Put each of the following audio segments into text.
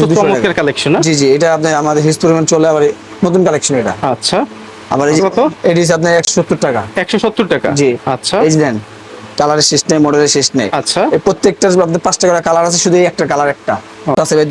200 চমৎকার কালেকশন জি জি এটা আপনি আমাদের হিস্টোরিয়ান চলে আবার নতুন কালেকশন এটা। আচ্ছা। আবার এই কত? এটি আপনার একশো সত্তর টাকা। একশো সত্তর টাকা? জি। আচ্ছা। এই দেন কালারের শেষ নেই মডেলের শেষ নেই। আচ্ছা। এই প্রত্যেকটার আপনার 5 টাকা কালার আছে শুধু একটা কালার একটা। আছে ভাই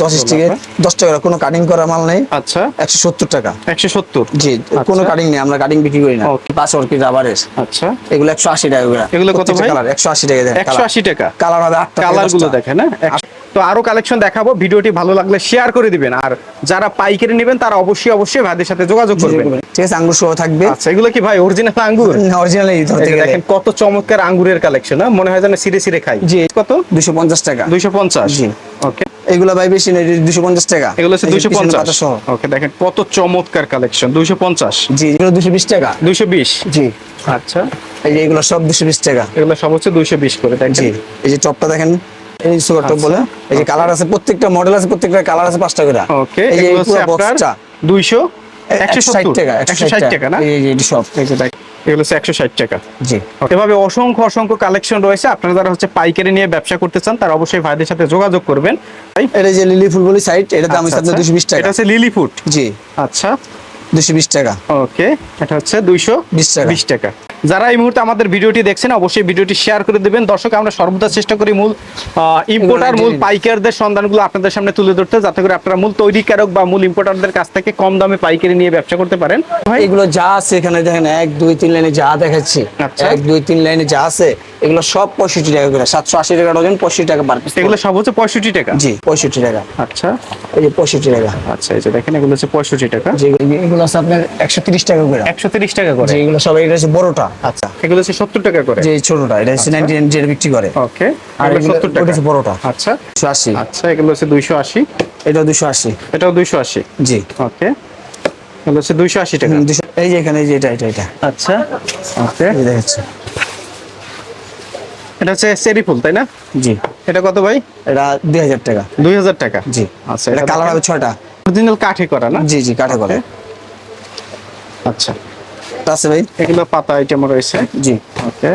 দশ টাকা কোনো কাটিং করা মাল নেই। আচ্ছা। একশো সত্তর টাকা। একশো সত্তর? জি কোনো আচ্ছা। কাটিং নেই আমরা কাটিং বিক্রি করি না। পাঁচ অর্কিড রাবারের আচ্ছা। এগুলো একশো আশি টাকা এগুলো কত কালার একশো আশি টাকা একশো আশি টাকা। কালার হবে আটটা কালারগুলো দশটা। দেখেন হ্যাঁ? তো আরও কালেকশন দেখাবো ভিডিওটি ভালো লাগলে শেয়ার করে দিবেন। আর যারা পাইকারি নেবেন তারা অবশ্যই অবশ্যই ভাইদের সাথে যোগাযোগ করবেন। ঠিক আছে আঙ্গুর সহ থাকবে। আচ্ছা এগুলো কি ভাই অরিজিনাল আঙ্গুর? অরিজিনাল দেখেন কত চমৎকার আঙ্গুরের কালেকশন মনে হয় যেন সিরে সিরে খাই। জি। কত? দুশো পঞ্চাশ টাকা। দুইশো পঞ্চাশ। জি। ওকে এগুলো ভাই বেশি না দুশো পঞ্চাশ টাকা। এগুলো হচ্ছে সহ। ওকে দেখেন কত চমৎকার কালেকশন দুইশো পঞ্চাশ। জি এগুলো দুশো বিশ টাকা। দুইশো বিশ। জি। আচ্ছা। এই যে এগুলো সব দুশো বিশ টাকা। এগুলো সব হচ্ছে দুইশো বিশ করে জি এই যে টপটা দেখেন এই সুগার টপ আচ্ছা। বলে এই যে কালার আছে প্রত্যেকটা মডেল আছে প্রত্যেকটা কালার আছে পাঁচটা করে। ওকে এই যে পুরো বক্সটা দুইশো একশো ষাট টাকা একশো ষাট টাকা। না? এই সব এই যে দেখ। এগুলো হচ্ছে একশো ষাট টাকা। জি। এভাবে অসংখ্য অসংখ্য কালেকশন রয়েছে। আপনারা যারা হচ্ছে পাইকারি নিয়ে ব্যবসা করতে চান তারা অবশ্যই ভাইদের সাথে যোগাযোগ করবেন। এটা যে লিলি বলে সাইট এটা দাম আচ্ছা, হচ্ছে আচ্ছা। দুশো বিশ টাকা। এটা হচ্ছে লিলি ফুট? জি। আচ্ছা। দুশো বিশ টাকা। ওকে এটা হচ্ছে দুইশো 20 টাকা। বিশ টাকা। যারা এই মুহূর্তে আমাদের ভিডিওটি দেখছেন অবশ্যই ভিডিওটি শেয়ার করে দেবেন। দর্শক আমরা সর্বদা চেষ্টা করি মূল ইম্পোর্টার মূল পাইকারদের সন্ধানগুলো আপনাদের সামনে তুলে ধরতে যাতে করে আপনারা মূল তৈরিকারক বা মূল ইম্পোর্টারদের কাছ থেকে কম দামে পাইকারি নিয়ে ব্যবসা করতে পারেন। এগুলো যা আছে এখানে দেখেন এক দুই তিন লাইনে যা দেখাচ্ছি আচ্ছা। এক দুই তিন লাইনে যা আছে এগুলো সব পঁয়ষট্টি টাকা করে সাতশো আশি টাকা ডজন পঁয়ষট্টি টাকা পার পিস এগুলো সব হচ্ছে পঁয়ষট্টি টাকা? জি পঁয়ষট্টি টাকা। আচ্ছা। এই যে পঁয়ষট্টি টাকা। আচ্ছা এই যে দেখেন এগুলো হচ্ছে পঁয়ষট্টি টাকা। এগুলো আছে আপনার একশো তিরিশ টাকা করে। একশো তিরিশ টাকা করে। এগুলো সব এটা হচ্ছে বড়টা। আচ্ছা। এগুলো হচ্ছে সত্তর টাকা করে। যে ছোটটা এটা হচ্ছে নাইনটি নাইন যেটা বিক্রি করে। ওকে আর সত্তর টাকা। হচ্ছে বড়টা। আচ্ছা। দুশো আশি। আচ্ছা এগুলো হচ্ছে দুইশো আশি। এটা দুশো আশি। এটাও দুইশো আশি। জি। ওকে এগুলো হচ্ছে দুইশো আশি টাকা। হুম, 200 এই যে এখানে এই যে এটা এটা এটা। আচ্ছা। ওকে দেখাচ্ছে এটা হচ্ছে চেরি ফুল তাই না? জি। এটা কত ভাই? এটা দুই হাজার টাকা। দুই হাজার টাকা। জি। আচ্ছা এটা কালার হবে ছয়টা। অরিজিনাল কাঠে করা না? জি জি কাঠে করে। আচ্ছা। আছে ভাই। এগুলো পাতা আইটেম রয়েছে। জি। ওকে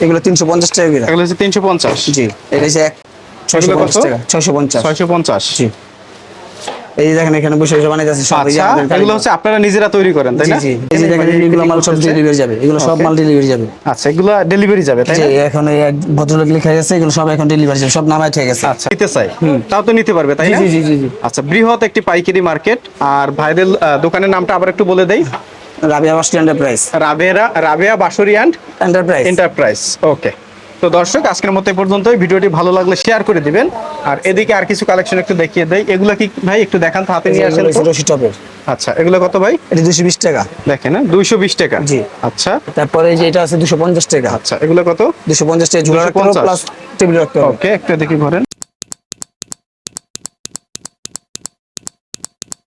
এগুলো তিনশো পঞ্চাশ টাকা এগুলো হচ্ছে তিনশো পঞ্চাশ। জি। এটা হচ্ছে এক ছয়শো পঞ্চাশ টাকা। ছয়শো পঞ্চাশ। ছয়শো পঞ্চাশ। জি। এই যে দেখেন এখানে বসে বসে বানাইতে আছে সব আচ্ছা এগুলো হচ্ছে আপনারা নিজেরা তৈরি করেন তাই না? জি এই যে দেখেন এগুলো মাল সব ডেলিভারি যাবে এগুলো সব মাল ডেলিভারি যাবে। আচ্ছা এগুলো ডেলিভারি যাবে তাই না? এখন এই এক ভদ্রলোক লিখে গেছে এগুলো সব এখন ডেলিভারি যাবে সব নামায় ঠিক আছে আচ্ছা নিতে চাই তাও তো নিতে পারবে তাই না? জি জি জি আচ্ছা বৃহৎ একটি পাইকারি মার্কেট আর ভাইদের দোকানের নামটা আবার একটু বলে দেই। রাবিয়া বাস্টি এন্টারপ্রাইজ রাবেরা রাবেয়া বাসরিয়ান্ড এন্টারপ্রাইজ এন্টারপ্রাইজ ওকে তো দর্শক আজকের মতো এই পর্যন্তই। ভিডিওটি ভালো লাগলে শেয়ার করে দিবেন। আর এদিকে আর কিছু কালেকশন একটু দেখিয়ে দেয় এগুলো কি ভাই একটু দেখান তো হাতে নিয়ে আসেন। টপের। আচ্ছা এগুলো কত ভাই? এটা দুশো বিশ টাকা। দেখেন হ্যাঁ দুইশো বিশ টাকা। জি। আচ্ছা। তারপরে যে এটা আছে দুশো পঞ্চাশ টাকা। আচ্ছা এগুলো কত? দুশো পঞ্চাশ টাকা ঝুলা রাখতে হবে 250 প্লাস টেবিল রাখতে ওকে একটা দেখি ঘরেন